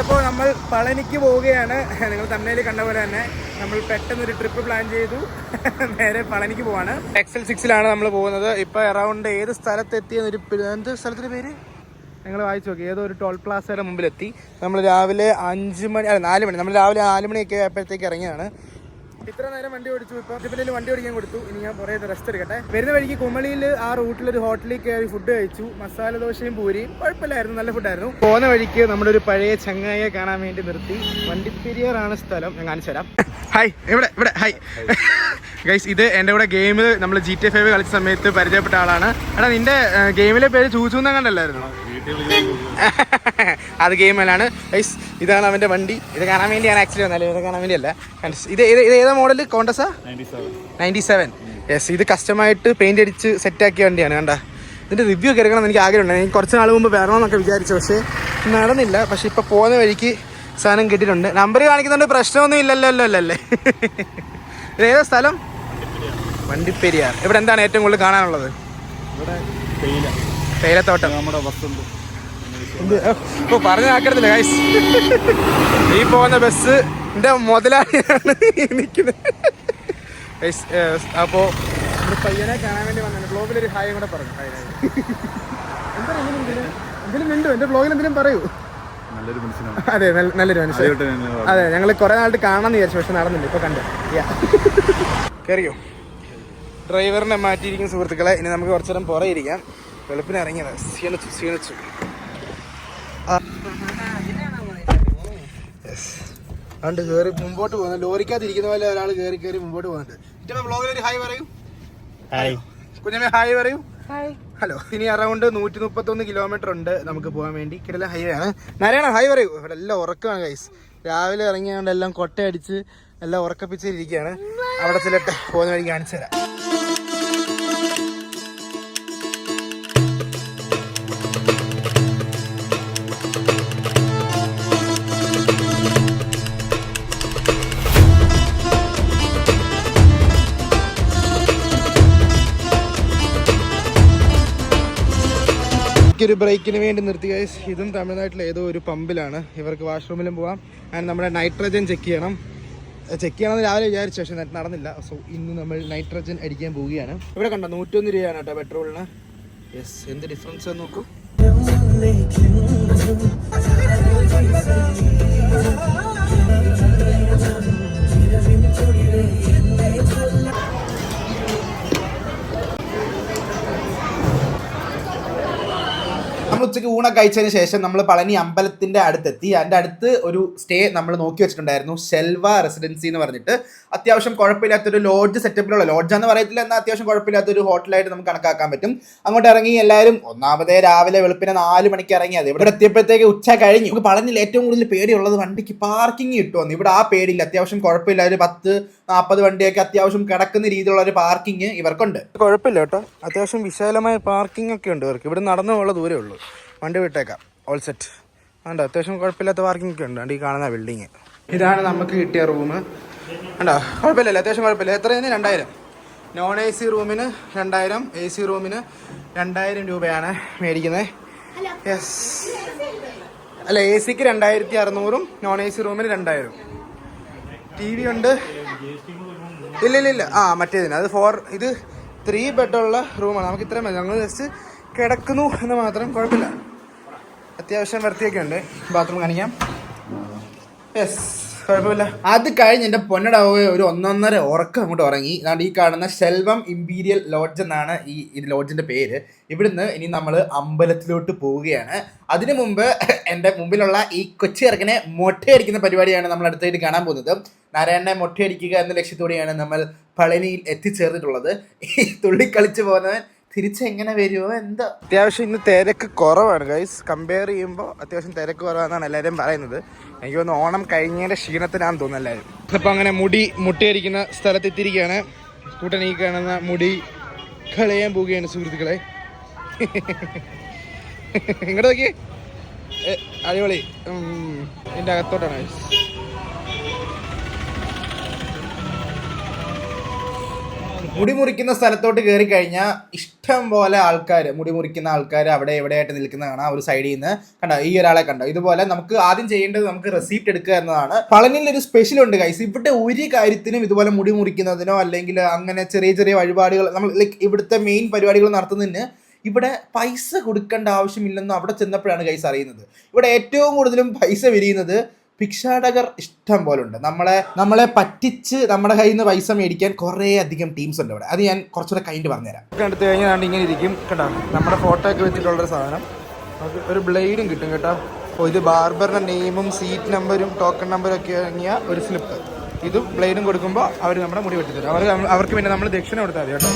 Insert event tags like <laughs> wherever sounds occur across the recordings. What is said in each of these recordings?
അപ്പോൾ നമ്മൾ പളനിക്ക് പോവുകയാണ്. നിങ്ങൾ തമിഴിൽ കണ്ട പോലെ തന്നെ നമ്മൾ പെട്ടെന്ന് ഒരു ട്രിപ്പ് പ്ലാൻ ചെയ്തു. നേരെ പളനിക്ക് പോവാണ്. എക്സൽ സിക്സിലാണ് നമ്മൾ പോകുന്നത്. ഇപ്പൊ അറൗണ്ട് ഏത് സ്ഥലത്തെത്തിയെന്ന് ഒരു എന്ത് സ്ഥലത്തിന്റെ പേര്? നിങ്ങൾ വായിച്ചു നോക്കി. ഏതോ ഒരു ടോൾ പ്ലാസയുടെ മുമ്പിലെത്തി. നമ്മൾ രാവിലെ അഞ്ച് മണി അല്ല നാല് മണി. നമ്മൾ രാവിലെ നാല് മണിയൊക്കെ ആയപ്പോഴത്തേക്ക് ഇറങ്ങിയാണ് ഇത്ര നേരം വണ്ടി ഓടിച്ചു ഇപ്പൊ ഇതിന്റെ വണ്ടി ഓടിക്കാൻ കൊടുത്തു. ഇനി ഞാൻ കുറേ റെസ്റ്റ് എടുക്കട്ടെ. വരുന്ന വഴിക്ക് കുമളിയിൽ ആ റൂട്ടിൽ ഒരു ഹോട്ടലിൽ കയറി ഫുഡ് കഴിച്ചു. മസാല ദോശയും പൂരിയും. കുഴപ്പമില്ലായിരുന്നു നല്ല ഫുഡായിരുന്നു പോകുന്ന വഴിക്ക് നമ്മുടെ ഒരു പഴയ ചങ്ങായിയെ കാണാൻ വേണ്ടി നിർത്തി. വണ്ടിപ്പെരിയാറാണ് സ്ഥലം. ഞാൻ കാണിച്ചു തരാം. ഹായ് ഇവിടെ ഇവിടെ ഹായ് ഗൈസ് ഇത് എന്റെ കൂടെ ഗെയിമിൽ നമ്മൾ ജി ടി ഫൈവ് കളിച്ച സമയത്ത് പരിചയപ്പെട്ട ആളാണ്. എടാ നിന്റെ ഗെയിമിലെ പേര് ചൂച്ചു എന്നാ കണ്ടല്ലായിരുന്നു <laughs> അത് ഗെയിമിലാണ് ഗൈസ് ഇതാണ് അവന്റെ വണ്ടി. ഇത് കാണാൻ വേണ്ടിയാണ് ആക്ച്വലി വന്നാലും ഇത് കാണാൻ വേണ്ടിയല്ല? ഇത് ഇത് ഇത് ഏതാ model Contessa ninety seven yes ഇത് കസ്റ്റമായിട്ട് പെയിന്റ് അടിച്ച് സെറ്റാക്കിയ വണ്ടിയാണ് കണ്ട. ഇതിന്റെ റിവ്യൂ ഒക്കെ എടുക്കണം എനിക്ക് ആഗ്രഹമുണ്ട്. എനിക്ക് കുറച്ച് നാൾ മുമ്പ് വരണമെന്നൊക്കെ വിചാരിച്ചു. പക്ഷേ നടന്നില്ല. പക്ഷേ ഇപ്പൊ പോകുന്ന വഴിക്ക് സാധനം കിട്ടിയിട്ടുണ്ട്. നമ്പർ കാണിക്കുന്നുണ്ട് പ്രശ്നമൊന്നും ഇല്ലല്ലോ അല്ലോ അല്ലേ <laughs> ഇത് ഏതാ സ്ഥലം? വണ്ടിപ്പെരിയാർ. ഇവിടെ എന്താണ് ഏറ്റവും കൂടുതൽ കാണാനുള്ളത്? തേയിലത്തോട്ടം. നമ്മുടെ വസ്തുണ്ട് ഇപ്പൊ പറഞ്ഞു ആക്കരുതില്ല ഗൈസ് ഈ പോകുന്ന ബസ് എന്റെ മുതലാളിയാണ് നിൽക്കുന്നത്. ഗൈസ് അപ്പോ ഒരു പയ്യനെ കാണാൻ വേണ്ടി വന്നു ബ്ലോഗിൽ ഒരു ഹായും കൂടെ പറഞ്ഞു. ഹായ്? എന്തെങ്കിലും മിണ്ടു. എന്റെ ബ്ലോഗിൽ എന്തെങ്കിലും പറയൂ. നല്ലൊരു മനുഷ്യനാണ്. അതെ നല്ലൊരു മനുഷ്യൻ. അതെ ഞങ്ങൾ കുറെ നാളായിട്ട് കാണാന്ന് വിചാരിച്ചു പക്ഷെ നടന്നില്ല. ഇപ്പൊ കണ്ടു. കയറിയോ ഡ്രൈവറിനെ മാറ്റിയിരിക്കുന്ന സുഹൃത്തുക്കളെ ഇനി നമുക്ക് കുറച്ചേരം പുറയിരിക്കാം പുറകെ ഇരിക്കാം. വെളുപ്പിന് ഇറങ്ങിയത്. ക്ഷീണിച്ചു ക്ഷീണിച്ചു. അതുകൊണ്ട് കേറി മുമ്പോട്ട് പോകുന്നത് ലോറിക്കാതിരിക്കുന്ന പോലെ ഒരാൾ കേറി കയറി മുമ്പോട്ട് പോകുന്നുണ്ട് ബ്ലോഗിൽ ഹായ് പറയൂ കുഞ്ഞമ്മ ഹായ് പറയൂ ഹലോ ഇനി അറൗണ്ട് നൂറ്റി മുപ്പത്തൊന്ന് കിലോമീറ്റർ ഉണ്ട് നമുക്ക് പോകാൻ വേണ്ടി കിടല ഹൈവേ ആണ് നാരായണ ഹൈ പറയൂ ഇവിടെ എല്ലാം ഉറക്കമാണ് ഗൈസ് രാവിലെ ഇറങ്ങിയാണ്ട് എല്ലാം കൊട്ടയടിച്ച് എല്ലാം ഉറക്കപ്പിച്ചിരിക്കുകയാണ് അവിടെ ചിലട്ടെ പോകുന്ന വഴി കാണിച്ചു തരാം ഒരു ബ്രേക്കിന് വേണ്ടി നിർത്തി ഗൈസ് ഇതും തമിഴ്നാട്ടിലെ ഏതോ ഒരു പമ്പിലാണ്. ഇവർക്ക് വാഷ്റൂമിലും പോവാം. ആൻഡ് നമ്മുടെ നൈട്രജൻ ചെക്ക് ചെയ്യണം. ചെക്ക് ചെയ്യണമെന്ന് രാവിലെ വിചാരിച്ചു പക്ഷെ നടന്നില്ല. സോ ഇന്ന് നമ്മൾ നൈട്രജൻ അടിക്കാൻ പോവുകയാണ്. ഇവിടെ കണ്ടോ നൂറ്റൊന്ന് രൂപയാണ് കേട്ടോ പെട്രോളിന് യെസ് എന്ത് ഡിഫറൻസ് നോക്കൂ. ഊണൊക്കെ കഴിച്ചതിന് ശേഷം നമ്മൾ പളനി അമ്പലത്തിന്റെ അടുത്തെത്തി. അതിന്റെ അടുത്ത് ഒരു സ്റ്റേ നമ്മൾ നോക്കി വെച്ചിട്ടുണ്ടായിരുന്നു. ഷെൽവ റെസിഡൻസി എന്ന് പറഞ്ഞിട്ട്. അത്യാവശ്യം കുഴപ്പമില്ലാത്തൊരു ലോഡ്ജ് സെറ്റപ്പിലുള്ള ലോഡ്ജ് എന്ന് പറയത്തില്ല. എന്നാൽ അത്യാവശ്യം കുഴപ്പമില്ലാത്തൊരു ഹോട്ടലായിട്ട് നമുക്ക് കണക്കാക്കാൻ പറ്റും. അങ്ങോട്ട് ഇറങ്ങി എല്ലാവരും ഒന്നാമതേ രാവിലെ വെളുപ്പിനെ നാല് മണിക്ക് ഇറങ്ങിയത് ഇവിടെ എത്തിയപ്പോഴത്തേക്ക് ഉച്ച കഴിഞ്ഞു. നമുക്ക് പളനിയിൽ ഏറ്റവും കൂടുതൽ പേടിയുള്ളത് വണ്ടിക്ക് പാർക്കിംഗ് കിട്ടുമെന്ന്. ഇവിടെ ആ പേടിയില്ല. അത്യാവശ്യം കുഴപ്പമില്ല ഒരു പത്ത് നാൽപ്പത് വണ്ടിയൊക്കെ അത്യാവശ്യം കിടക്കുന്ന രീതിയിലുള്ള ഒരു പാർക്കിംഗ് ഇവർക്കുണ്ട്. കുഴപ്പമില്ല കേട്ടോ. അത്യാവശ്യം വിശാലമായ പാർക്കിംഗ് ഒക്കെ ഉണ്ട് ഇവർക്ക്. ഇവിടെ നടന്നുള്ള ദൂരമേ ഉള്ളൂ. വണ്ടി വിട്ടേക്കാം. ഓൾ സെറ്റ് ഉണ്ട് അത്യാവശ്യം കുഴപ്പമില്ലാത്ത പാർക്കിംഗ് ഒക്കെ ഉണ്ട്. ഈ കാണുന്ന ബിൽഡിങ് ഇതാണ് നമുക്ക് കിട്ടിയ റൂം ഉണ്ടോ കുഴപ്പമില്ലല്ലോ അത്യാവശ്യം കുഴപ്പമില്ല. എത്രയാണ് രണ്ടായിരം? നോൺ എ സി റൂമിന് രണ്ടായിരം എ സി റൂമിന് രണ്ടായിരം രൂപയാണ് മേടിക്കുന്നത്. യെസ് അല്ല എ സിക്ക് രണ്ടായിരത്തി അറുന്നൂറും നോൺ എ സി റൂമിന് രണ്ടായിരം. ടി വി ഉണ്ട്. ഇല്ല ഇല്ല ഇല്ല ആ മറ്റേതിന്. അത് ഫോർ ഇത് ത്രീ ബെഡുള്ള റൂമാണ് നമുക്ക് ഇത്രയും മതി. ഞങ്ങൾ ജസ്റ്റ് കിടക്കുന്നു എന്ന് മാത്രം കുഴപ്പമില്ല. അത്യാവശ്യം വൃത്തിയൊക്കെ ഉണ്ട് ബാത്റൂം കാണിക്കാം. യെസ് കുഴപ്പമില്ല. അത് കഴിഞ്ഞ് എന്റെ പൊന്നടാവുക ഒരു ഒന്നൊന്നര ഉറക്കം അങ്ങോട്ട് ഉറങ്ങി. അതുകൊണ്ട് ഈ കാണുന്ന ശെൽവം ഇമ്പീരിയൽ ലോഡ്ജ് എന്നാണ് ഈ ഈ ലോഡ്ജിന്റെ പേര്. ഇവിടുന്ന് ഇനി നമ്മൾ അമ്പലത്തിലോട്ട് പോവുകയാണ്. അതിനു മുമ്പ് എന്റെ മുമ്പിലുള്ള ഈ കൊച്ചു ചെറുക്കനെ മൊട്ടയടിക്കുന്ന പരിപാടിയാണ് നമ്മൾ അടുത്തായിട്ട് കാണാൻ പോകുന്നത്. നാരായണനെ മൊട്ടയടിക്കുക എന്ന ലക്ഷ്യത്തോടെയാണ് നമ്മൾ പളനിയിൽ എത്തിച്ചേർന്നിട്ടുള്ളത്. ഈ തുള്ളിക്കളിച്ച് പോകുന്നവൻ തിരിച്ചെങ്ങനെ വരുമോ എന്താ? അത്യാവശ്യം ഇന്ന് തിരക്ക് കുറവാണ് ഗൈസ് കമ്പയർ ചെയ്യുമ്പോൾ അത്യാവശ്യം തിരക്ക് കുറവാണെന്നാണ് എല്ലാവരും പറയുന്നത്. എനിക്ക് തോന്നുന്നു ഓണം കഴിഞ്ഞതിന്റെ ക്ഷീണത്തിനാന്ന് തോന്നുന്നു എല്ലാവരും. ഇപ്പം അങ്ങനെ മുടി മുട്ടയടിക്കുന്ന സ്ഥലത്തെത്തിയിരിക്കുകയാണ് കൂട്ടൻ ഈ കാണുന്ന മുടി കളയാൻ പോവുകയാണ് സുഹൃത്തുക്കളെ. ഇങ്ങോട്ട് നോക്കിയേ. അടിപൊളി. എന്റെ അകത്തോട്ടാണ് guys. മുടി മുറിക്കുന്ന സ്ഥലത്തോട്ട് കയറി കഴിഞ്ഞാൽ ഇഷ്ടം പോലെ ആൾക്കാർ മുടി മുറിക്കുന്ന ആൾക്കാർ അവിടെ എവിടെയായിട്ട് നിൽക്കുന്ന കാണാം ഒരു സൈഡിൽ നിന്ന് കണ്ടോ? ഈ ഒരാളെ കണ്ടോ? ഇതുപോലെ നമുക്ക് ആദ്യം ചെയ്യേണ്ടത് നമുക്ക് റെസീപ്റ്റ് എടുക്കുക എന്നതാണ്. പളനിയിൽ ഒരു സ്പെഷ്യൽ ഉണ്ട് കൈസ് ഇവിടെ ഒരു കാര്യത്തിനും ഇതുപോലെ മുടി മുറിക്കുന്നതിനോ അല്ലെങ്കിൽ അങ്ങനെ ചെറിയ ചെറിയ വഴിപാടുകൾ നമ്മൾ ലൈക്ക് ഇവിടുത്തെ മെയിൻ പരിപാടികൾ നടത്തുന്നതിന് ഇവിടെ പൈസ കൊടുക്കേണ്ട ആവശ്യമില്ലെന്ന് അവിടെ ചെന്നപ്പോഴാണ് കൈസ് അറിയുന്നത്. ഇവിടെ ഏറ്റവും കൂടുതലും പൈസ വിരിയുന്നത് ഭിക്ഷാടകർ ഇഷ്ടം പോലെ ഉണ്ട് നമ്മളെ നമ്മളെ പറ്റിച്ച് നമ്മുടെ കയ്യിൽ നിന്ന് പൈസ മേടിക്കാൻ കുറേ അധികം ടീംസ് ഉണ്ട് ഇവിടെ. അത് ഞാൻ കുറച്ചുകൂടെ കഴിഞ്ഞിട്ട് പറഞ്ഞുതരാം. എടുത്തു കഴിഞ്ഞാൽ ഇങ്ങനെ ഇരിക്കും കേട്ടോ നമ്മുടെ ഫോട്ടോ ഒക്കെ വെച്ചിട്ടുള്ളൊരു സാധനം. ഒരു ബ്ലേഡും കിട്ടും കേട്ടോ. അപ്പോൾ ഇത് ബാർബറിന്റെ നെയിമും സീറ്റ് നമ്പറും ടോക്കൺ നമ്പരും ഒക്കെ അടങ്ങിയ ഒരു സ്ലിപ്പ് ഇതും ബ്ലേഡും കൊടുക്കുമ്പോൾ അവർ നമ്മുടെ മുടി വെട്ടിത്തരും. അവർ അവർക്ക് പിന്നെ നമ്മൾ ദക്ഷിണ കൊടുത്താൽ മതി കേട്ടോ.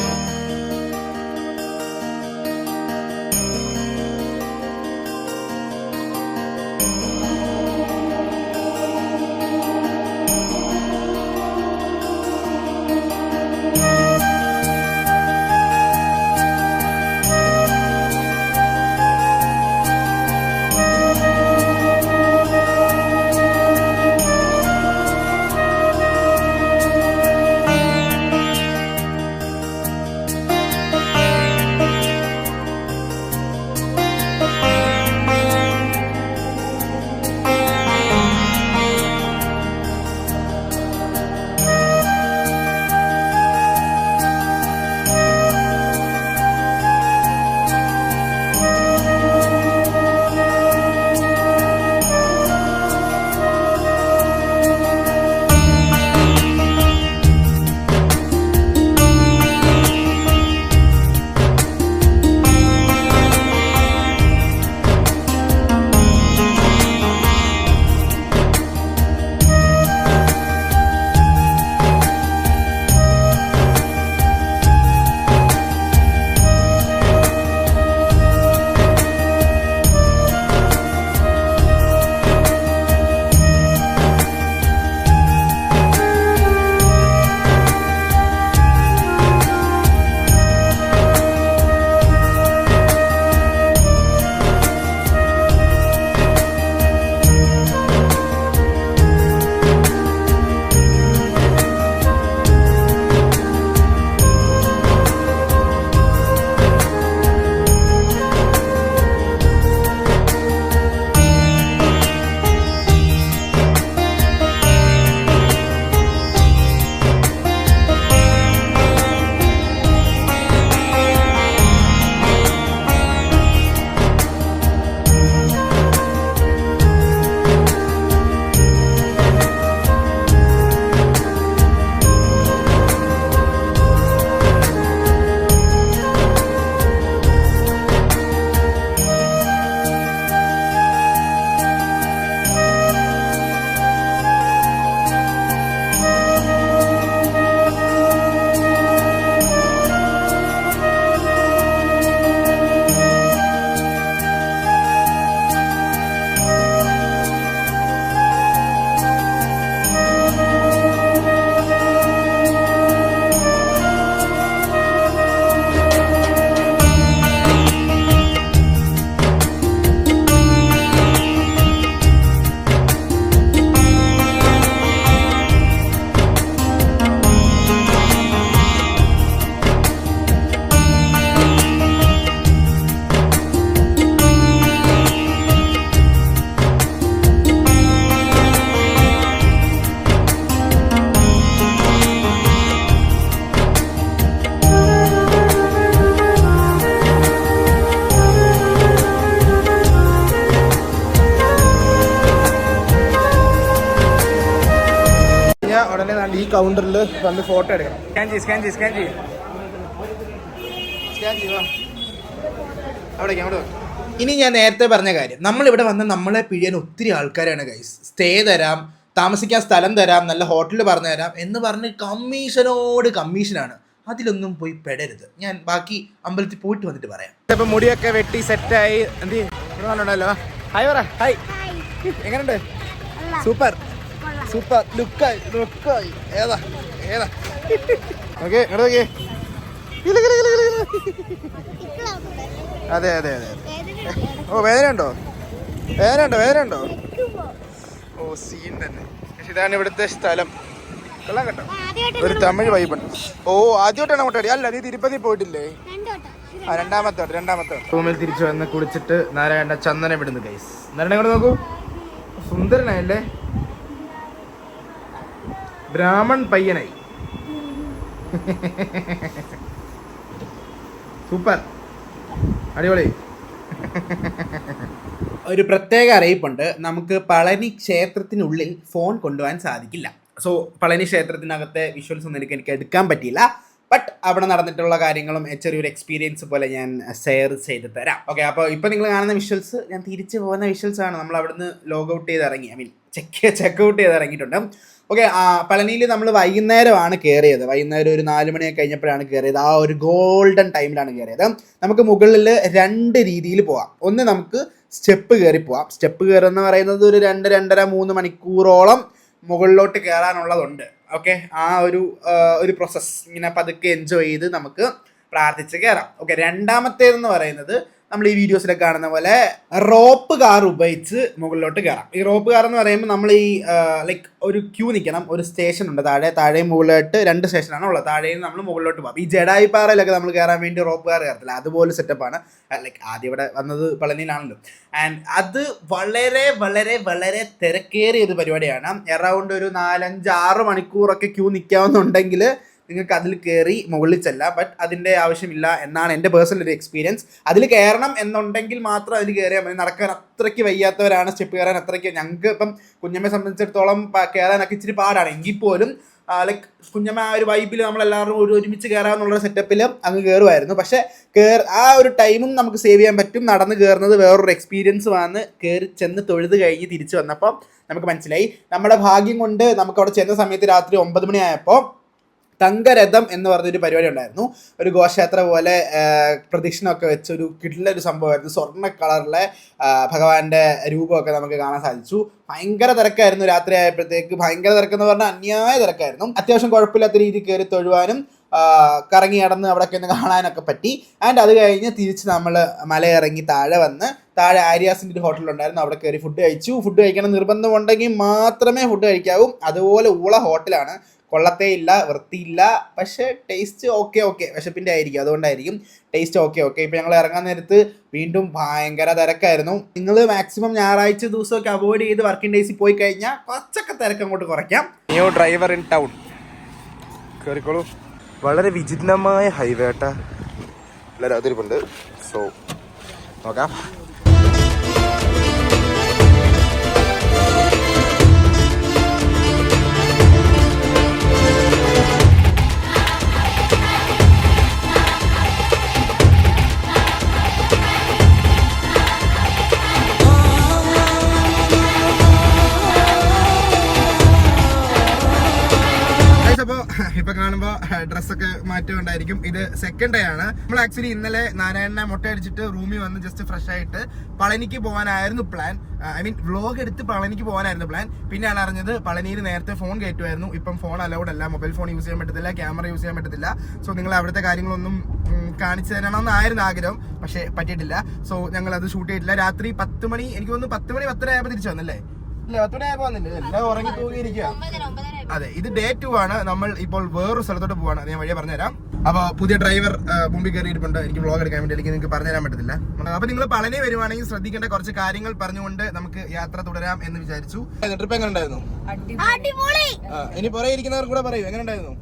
കൗണ്ടറിൽ വന്ന് ഫോട്ടോ എടുക്കണം. സ്കാൻ ചെയ്യ സ്കാൻ ചെയ്യ് സ്കാൻ ചെയ്യ്. സ്കാൻ ചെയ്യുക അവിടേക്ക് അവിടെ. ഇനി ഞാൻ നേരത്തെ പറഞ്ഞ കാര്യം. നമ്മൾ ഇവിടെ വന്ന് നമ്മളെ പിഴിയാൻ ഒത്തിരി ആൾക്കാരാണ് ഗൈസ് സ്റ്റേ തരാം താമസിക്കാൻ സ്ഥലം തരാം നല്ല ഹോട്ടൽ പറഞ്ഞു തരാം എന്ന് പറഞ്ഞ് കമ്മീഷനോട് കമ്മീഷനാണ്. അതിലൊന്നും പോയി പെടരുത്. ഞാൻ ബാക്കി അമ്പലത്തിൽ പോയിട്ട് വന്നിട്ട് പറയാം. ഇപ്പൊ മുടിയൊക്കെ വെട്ടി സെറ്റായി എന്ത് ഹായ് പറ. ഹായ് എങ്ങനെയുണ്ട്? സൂപ്പർ സൂപ്പർ ലുക്കായി ലുക്കായി. ഏതാ ഏതാ? ഓക്കെ ഇങ്ങോട്ട്. അതെ അതെ അതെ ഓ വേദന ഉണ്ടോ വേദന ഉണ്ടോ വേദന ഉണ്ടോ ഓ സീൻ തന്നെ. ഇതാണ് ഇവിടുത്തെ സ്ഥലം. കൊള്ളാം കേട്ടോ. ഒരു തമിഴ് വൈബുണ്ട് ഓ ആദ്യമായിട്ടാണ് മുട്ടടി അല്ല നീ തിരുപ്പതി പോയിട്ടില്ലേ? ആ രണ്ടാമത്തെ വട്ടം, രണ്ടാമത്തെ. റൂമിൽ തിരിച്ചു വന്ന് കുളിച്ചിട്ട് നാരായണ ചന്ദനം ഇടുന്നു ഗൈസ് നാരായണ ഇങ്ങോട്ട് നോക്കൂ. സുന്ദരനായല്ലേ? ബ്രാഹ്മൺ പയ്യനായി. സൂപ്പർ. അടിപൊളി. ഒരു പ്രത്യേക അറിയിപ്പുണ്ട്. നമുക്ക് പളനി ക്ഷേത്രത്തിനുള്ളിൽ ഫോൺ കൊണ്ടുപോകാൻ സാധിക്കില്ല. സോ പളനി ക്ഷേത്രത്തിനകത്തെ വിഷ്വൽസ് ഒന്നും എനിക്ക് എനിക്ക് എടുക്കാൻ പറ്റിയില്ല. ബട്ട് അവിടെ നടന്നിട്ടുള്ള കാര്യങ്ങളും ചെറിയൊരു എക്സ്പീരിയൻസ് പോലെ ഞാൻ ഷെയർ ചെയ്ത് തരാം. ഓക്കെ അപ്പോൾ ഇപ്പോൾ നിങ്ങൾ കാണുന്ന വിഷ്വൽസ് ഞാൻ തിരിച്ചു പോകുന്ന വിഷ്വൽസ് ആണ് നമ്മൾ അവിടുന്ന് ലോഗ് ഔട്ട് ചെയ്ത് ഇറങ്ങി. I mean check check out ചെയ്ത് ഇറങ്ങിയിട്ടുണ്ട്. ഓക്കെ പളനിയിൽ നമ്മൾ വൈകുന്നേരമാണ് കയറിയത്. വൈകുന്നേരം ഒരു നാല് മണിയൊക്കെ കഴിഞ്ഞപ്പോഴാണ് കയറിയത്. ആ ഒരു ഗോൾഡൻ ടൈമിലാണ് കയറിയത്. നമുക്ക് മുകളിൽ രണ്ട് രീതിയിൽ പോവാം. ഒന്ന് നമുക്ക് സ്റ്റെപ്പ് കയറി പോവാം. സ്റ്റെപ്പ് കയറുക എന്ന് പറയുന്നത് ഒരു രണ്ട് രണ്ടര മൂന്ന് മണിക്കൂറോളം മുകളിലോട്ട് കയറാനുള്ളതുണ്ട്. ഓക്കെ ആ ഒരു ഒരു പ്രോസസ്സ് ഇങ്ങനെ പതുക്കെ എൻജോയ് ചെയ്ത് നമുക്ക് പ്രാർത്ഥിച്ച് കയറാം. ഓക്കെ രണ്ടാമത്തേതെന്ന് പറയുന്നത് നമ്മൾ ഈ വീഡിയോസിലൊക്കെ കാണുന്ന പോലെ റോപ്പ് കാർ ഉപയോഗിച്ച് മുകളിലോട്ട് കയറാം ഈ റോപ്പ് കാർ എന്ന് പറയുമ്പോൾ നമ്മൾ ഈ ലൈക്ക് ഒരു ക്യൂ നിൽക്കണം ഒരു സ്റ്റേഷൻ ഉണ്ട്. താഴെ താഴെയും മുകളിലോട്ട് രണ്ട് സ്റ്റേഷനാണ് ഉള്ളത്. താഴെയും നമ്മൾ മുകളിലോട്ട് പോകാം ഈ ജഡായി പാറയിലൊക്കെ നമ്മൾ കയറാൻ വേണ്ടി റോപ്പ് കാർ കയറത്തില്ല അതുപോലെ സെറ്റപ്പാണ് ലൈക്ക് ആദ്യം ഇവിടെ വന്നത് പളനിയിലാണല്ലോ. ആൻഡ് അത് വളരെ വളരെ വളരെ തിരക്കേറിയ ഒരു പരിപാടിയാണ്. എറൗണ്ട് ഒരു നാലഞ്ച് ആറ് മണിക്കൂറൊക്കെ ക്യൂ നിൽക്കാവുന്നുണ്ടെങ്കിൽ നിങ്ങൾക്ക് അതിൽ കയറി മുകളിൽ ചെല്ലാം. ബട്ട് അതിന്റെ ആവശ്യമില്ല എന്നാണ് എന്റെ പേഴ്സണൽ ഒരു എക്സ്പീരിയൻസ് അതിൽ കയറണം എന്നുണ്ടെങ്കിൽ മാത്രം അതിൽ കയറിയാൽ മതി. നടക്കാൻ അത്രയ്ക്ക് വയ്യാത്തവരാണ് സ്റ്റെപ്പ് കയറാൻ അത്രയ്ക്ക് ഞങ്ങൾക്ക് ഇപ്പം കുഞ്ഞമ്മയെ സംബന്ധിച്ചിടത്തോളം കയറാനൊക്കെ ഇച്ചിരി പാടാണ്. എങ്കിൽ പോലും ലൈക്ക് കുഞ്ഞമ്മ ആ ഒരു വൈബിൽ നമ്മളെല്ലാവരും ഒരു ഒരുമിച്ച് കയറാമെന്നുള്ള സെറ്റപ്പിൽ അങ്ങ് കയറുമായിരുന്നു പക്ഷേ കയർ ആ ഒരു ടൈമും നമുക്ക് സേവ് ചെയ്യാൻ പറ്റും. നടന്ന് കയറുന്നത് വേറൊരു എക്സ്പീരിയൻസ് വന്ന് കയറി ചെന്ന് തൊഴുത് കഴിഞ്ഞ് തിരിച്ചു വന്നപ്പോൾ നമുക്ക് മനസ്സിലായി. നമ്മുടെ ഭാഗ്യം കൊണ്ട് നമുക്ക് അവിടെ ചെന്ന സമയത്ത് രാത്രി ഒമ്പത് മണിയായപ്പോൾ തങ്കരഥം എന്ന് പറഞ്ഞൊരു പരിപാടി ഉണ്ടായിരുന്നു. ഒരു ഘോഷയാത്ര പോലെ പ്രദക്ഷിണമൊക്കെ വെച്ച് ഒരു കിട്ടിലൊരു സംഭവമായിരുന്നു. സ്വർണ കളറിലെ ഭഗവാന്റെ രൂപമൊക്കെ നമുക്ക് കാണാൻ സാധിച്ചു. ഭയങ്കര തിരക്കായിരുന്നു രാത്രി ആയപ്പോഴത്തേക്ക് ഭയങ്കര തിരക്കെന്ന് പറഞ്ഞാൽ അന്യായ തിരക്കായിരുന്നു. അത്യാവശ്യം കുഴപ്പമില്ലാത്ത രീതിയിൽ കയറി തൊഴുവാനും കറങ്ങി നടന്ന് അവിടെയൊക്കെ ഒന്ന് കാണാനൊക്കെ പറ്റി. ആൻഡ് അത് കഴിഞ്ഞ് തിരിച്ച് നമ്മൾ മലയിറങ്ങി താഴെ വന്ന് താഴെ ആര്യാസിന്റെ ഒരു ഹോട്ടലുണ്ടായിരുന്നു അവിടെ കയറി ഫുഡ് കഴിച്ചു. ഫുഡ് കഴിക്കണം നിർബന്ധമുണ്ടെങ്കിൽ മാത്രമേ ഫുഡ് കഴിക്കാവൂ. അതുപോലെ ഉള്ള ഹോട്ടലാണ് കൊള്ളത്തേ ഇല്ല വൃത്തിയില്ല പക്ഷേ ടേസ്റ്റ് ഓക്കെ ഓക്കെ വിശപ്പിന്റെ ആയിരിക്കും അതുകൊണ്ടായിരിക്കും ടേസ്റ്റ് ഓക്കെ ഓക്കെ ഇപ്പം ഞങ്ങൾ ഇറങ്ങാൻ നേരത്ത് വീണ്ടും ഭയങ്കര തിരക്കായിരുന്നു. നിങ്ങൾ മാക്സിമം ഞായറാഴ്ച ദിവസമൊക്കെ അവോയ്ഡ് ചെയ്ത് വർക്കിംഗ് ഡേയ്സിൽ പോയി കഴിഞ്ഞാൽ കുറച്ചൊക്കെ തിരക്ക് അങ്ങോട്ട് കുറയ്ക്കാം. ന്യൂ ഡ്രൈവർ ഇൻ ടൗൺ കയറിക്കോളൂ വളരെ വിചിത്രമായ ഹൈവേട്ടാ എല്ലാവരും അതിരിപ്പുണ്ട് സോ നോക്കാം. ഇപ്പൊ കാണുമ്പോ ഡ്രസ്സൊക്കെ മാറ്റുകൊണ്ടായിരിക്കും ഇത് സെക്കൻഡ് ഡേ ആണ്. നമ്മൾ ആക്ച്വലി ഇന്നലെ നാരായണനെ മുട്ട അടിച്ചിട്ട് റൂമിൽ വന്ന് ജസ്റ്റ് ഫ്രഷ് ആയിട്ട് പളനിക്ക് പോകാനായിരുന്നു പ്ലാൻ ഐ മീൻ വ്ലോഗ് എടുത്ത് പളനിക്ക് പോകാനായിരുന്നു പ്ലാൻ പിന്നെയാണ് അറിഞ്ഞത് പളനിയിൽ നേരത്തെ ഫോൺ കയറ്റുമായിരുന്നു. ഇപ്പം ഫോൺ അലൗഡ് അല്ല. മൊബൈൽ ഫോൺ യൂസ് ചെയ്യാൻ പറ്റത്തില്ല. ക്യാമറ യൂസ് ചെയ്യാൻ പറ്റത്തില്ല. സോ നിങ്ങൾ അവിടുത്തെ കാര്യങ്ങളൊന്നും കാണിച്ചു തരണമെന്നായിരുന്നു ആഗ്രഹം. പക്ഷേ പറ്റിയിട്ടില്ല. സോ ഞങ്ങൾ അത് ഷൂട്ട് ചെയ്തിട്ടില്ല. രാത്രി പത്ത് മണി എനിക്ക് തോന്നുന്നു പത്ത് മണി പത്തര ആയപ്പോൾ തിരിച്ചു വന്നല്ലേ? ഇല്ല പത്ത് മണി ആയപ്പോൾ വന്നില്ല? എല്ലാം ഉറങ്ങി തൂങ്ങിയിരിക്കുക അതെ ഇത് ഡേ ടു ആണ്. നമ്മൾ ഇപ്പോൾ വേറൊരു സ്ഥലത്തോട്ട് പോവാണ്. ഞാൻ വഴിയെ പറഞ്ഞുതരാം. അപ്പോൾ പുതിയ ഡ്രൈവർ മുമ്പിൽ കയറിയിട്ടുണ്ട്. എനിക്ക് വ്ളോഗ് എടുക്കാൻ വേണ്ടി എനിക്ക് നിങ്ങൾക്ക് പറഞ്ഞുതരാൻ പറ്റത്തില്ല. അപ്പോൾ നിങ്ങൾ പളനി വരുവാണെങ്കിൽ ശ്രദ്ധിക്കേണ്ട കുറച്ച് കാര്യങ്ങൾ പറഞ്ഞുകൊണ്ട് നമുക്ക് യാത്ര തുടരാം എന്ന് വിചാരിച്ചു. ട്രിപ്പ് എങ്ങനെ ഉണ്ടായിരുന്നു അടിപൊളി. ഇനി പുറകെ ഇരിക്കുന്നവർ കൂടെ പറയൂ. എങ്ങനെ ഉണ്ടായിരുന്നു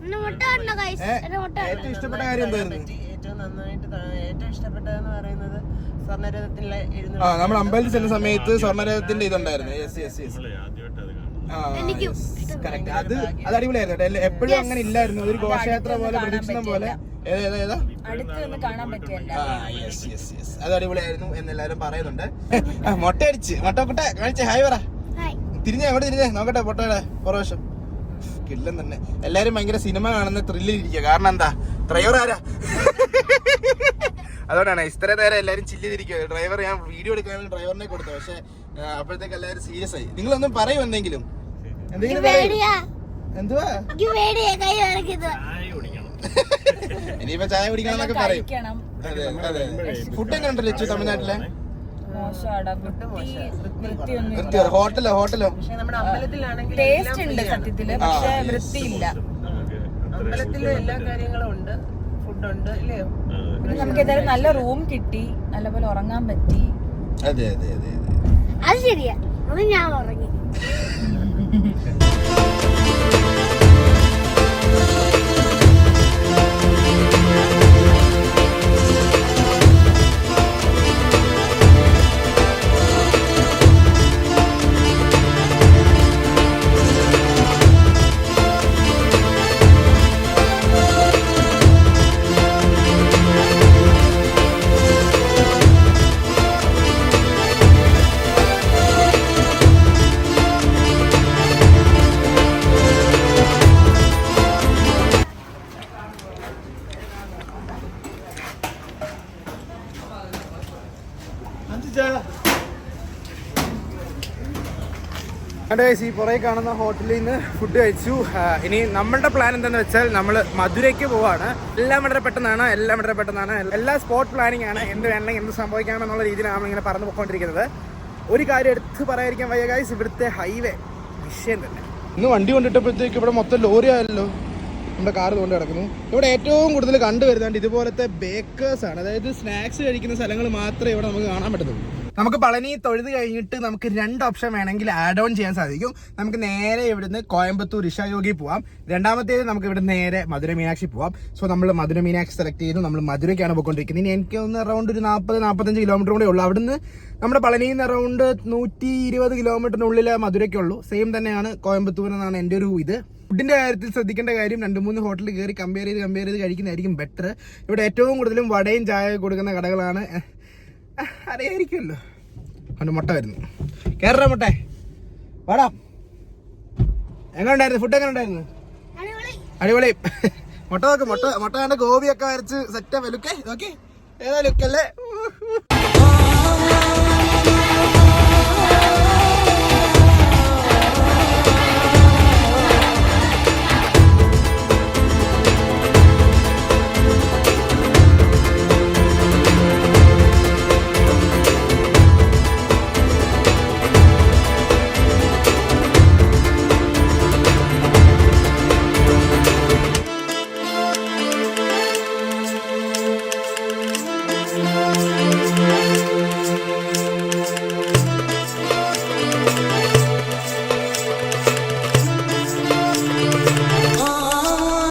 ഏറ്റവും ഇഷ്ടപ്പെട്ട കാര്യം എന്തായിരുന്നു? ഏറ്റവും നന്നായിട്ട് ഏറ്റവും ഇഷ്ടപ്പെട്ടതെന്ന് പറയുന്നത് സ്വർണരഥത്തിലെ ആ നമ്മൾ അമ്പലത്തിൽ ചെന്ന സമയത്ത് സ്വർണരഥത്തിന്റെ ഇതുണ്ടായിരുന്നു. യെസ് യെസ് യെസ് അത് കറക്റ്റ് അത് അത് അടിപൊളിയായിരുന്നു അല്ലെ എപ്പോഴും അങ്ങനെ ഇല്ലായിരുന്നു ഒരു ഘോഷയാത്ര പോലെ പ്രദക്ഷിണം പോലെ. അത് അടിപൊളിയായിരുന്നു എന്നെല്ലാരും പറയുന്നുണ്ട്. മൊട്ട അടിച്ച്. മുട്ട കുട്ടെ കാണിച്ചേ ഹായ് പറ. തിരിഞ്ഞ എവിടെ തിരിഞ്ഞേ. നോക്കട്ടെ പൊട്ടയുടെ പുറവശം. കില്ലം തന്നെ. എല്ലാരും ഭയങ്കര സിനിമ കാണുന്ന ത്രില്ലിൽ ഇരിക്കുക. കാരണം എന്താ? ഡ്രൈവർ ആരാ? അതുകൊണ്ടാണ് ഇത്ര നേരം എല്ലാരും ചില്ലിതിരിക്കുക ഡ്രൈവർ ഞാൻ വീഡിയോ എടുക്കാൻ ഡ്രൈവറിനെ കൊടുത്തു. പക്ഷെ അപ്പോഴത്തേക്ക് എല്ലാരും സീരിയസ് ആയി. നിങ്ങളൊന്നും പറയൂ എന്തെങ്കിലും. എന്തുവാ? ഇനിയിപ്പോ ചായ കുടിക്കണം എന്നൊക്കെ പറയും. ഫുഡ് എങ്ങനെ ഉണ്ട് ലച്ചു തമിഴ്നാട്ടിലെ. ഹോട്ടലോ ഹോട്ടലോ? അമ്പലത്തിലാണെങ്കിൽ ടേസ്റ്റ് ഉണ്ട് സത്യത്തിൽ പക്ഷെ വൃത്തിയില്ല. അമ്പലത്തിൽ എല്ലാ കാര്യങ്ങളും ഉണ്ട് ഫുഡുണ്ട് ഇല്ലയോ നമുക്ക് ഏതായാലും നല്ല റൂം കിട്ടി. നല്ലപോലെ ഉറങ്ങാൻ പറ്റി. അതെ അതെ അതെ അതെ. അത് ശരിയാ. അത് ഞാൻ ഉറങ്ങി. 嗯 <laughs> 哼 അതെ ഈ പുറകെ കാണുന്ന ഹോട്ടലിൽ നിന്ന് ഫുഡ് കഴിച്ചു. ഇനി നമ്മളുടെ പ്ലാൻ എന്താണെന്ന് വെച്ചാൽ നമ്മൾ മധുരയ്ക്ക് പോവാണ്. എല്ലാം വളരെ പെട്ടെന്നാണ് എല്ലാം വളരെ പെട്ടെന്നാണ്. എല്ലാ സ്പോട്ട് പ്ലാനിങ് ആണ് എന്ത് വേണമെങ്കിൽ എന്ത് സംഭവിക്കാമെന്നുള്ള രീതിയിലാണ് ഇങ്ങനെ പറഞ്ഞു പോയിക്കൊണ്ടിരിക്കുന്നത്. ഒരു കാര്യം എടുത്ത് പറയാതിരിക്കാൻ വയ്യ ഗൈസ് ഇവിടുത്തെ ഹൈവേ വിഷയം തന്നെ. ഇന്ന് വണ്ടി കൊണ്ടിട്ടപ്പോഴത്തേക്ക് ഇവിടെ മൊത്തം ലോറി ആയല്ലോ. നമ്മുടെ കാർ കൊണ്ട് കിടക്കുന്നു ഇവിടെ ഏറ്റവും കൂടുതൽ കണ്ടുവരുന്നുണ്ട് ഇതുപോലത്തെ ബേക്കേഴ്സ് ആണ്. അതായത് സ്നാക്സ് കഴിക്കുന്ന സ്ഥലങ്ങൾ മാത്രമേ ഇവിടെ നമുക്ക് കാണാൻ പറ്റത്തുള്ളൂ. നമുക്ക് പളനി തൊഴുത് കഴിഞ്ഞിട്ട് നമുക്ക് രണ്ട് ഓപ്ഷൻ വേണമെങ്കിൽ ആഡ് ഓൺ ചെയ്യാൻ സാധിക്കും. നമുക്ക് നേരെ ഇവിടുന്ന് കോയമ്പത്തൂർ ഇഷായോഗി പോവാം. രണ്ടാമത്തേത് നമുക്ക് ഇവിടെ നേരെ മധുര മീനാക്ഷി പോവാം. സോ നമ്മൾ മധുര മീനാക്ഷി സെലക്ട് ചെയ്തു നമ്മൾ മധുരയ്ക്കാണ് പോയിക്കൊണ്ടിരിക്കുന്നത്. ഇനി എനിക്ക് ഒന്ന് അറൗണ്ട് ഒരു നാൽപ്പത് നാൽപ്പത്തഞ്ച് കിലോമീറ്റർ കൂടെ ഉള്ളൂ. അവിടുന്ന് നമ്മുടെ പളനിയിൽ നിന്ന് അറൗണ്ട് നൂറ്റി ഇരുപത് കിലോമീറ്ററിനുള്ളിൽ മധുരയ്ക്കുള്ളൂ. സെയിം തന്നെയാണ് കോയമ്പത്തൂർ എന്നാണ് എന്റെ ഒരു ഇത്. ഫുഡിന്റെ കാര്യത്തിൽ ശ്രദ്ധിക്കേണ്ട കാര്യം രണ്ട് മൂന്ന് ഹോട്ടലിൽ കയറി കമ്പയർ ചെയ്ത് കമ്പയർ ചെയ്ത് കഴിക്കുന്നതായിരിക്കും ബെറ്റർ ഇവിടെ ഏറ്റവും കൂടുതലും വടയും ചായ കൊടുക്കുന്ന കടകളാണ്. <laughs> അറിയായിരിക്കുമല്ലോ. അവന്റെ മുട്ട വരുന്നു. കയറാ മുട്ടേ. വാടാ. എങ്ങനെയുണ്ടായിരുന്നു ഫുഡ് എങ്ങനെ ഉണ്ടായിരുന്നു അടിപൊളി. മുട്ട നോക്ക് മുട്ട മുട്ട കണ്ട ഗോപിയൊക്കെ വരച്ച് സെറ്റ് വെലുക്കേ നോക്കി ഏതാ ലുക്കല്ലേ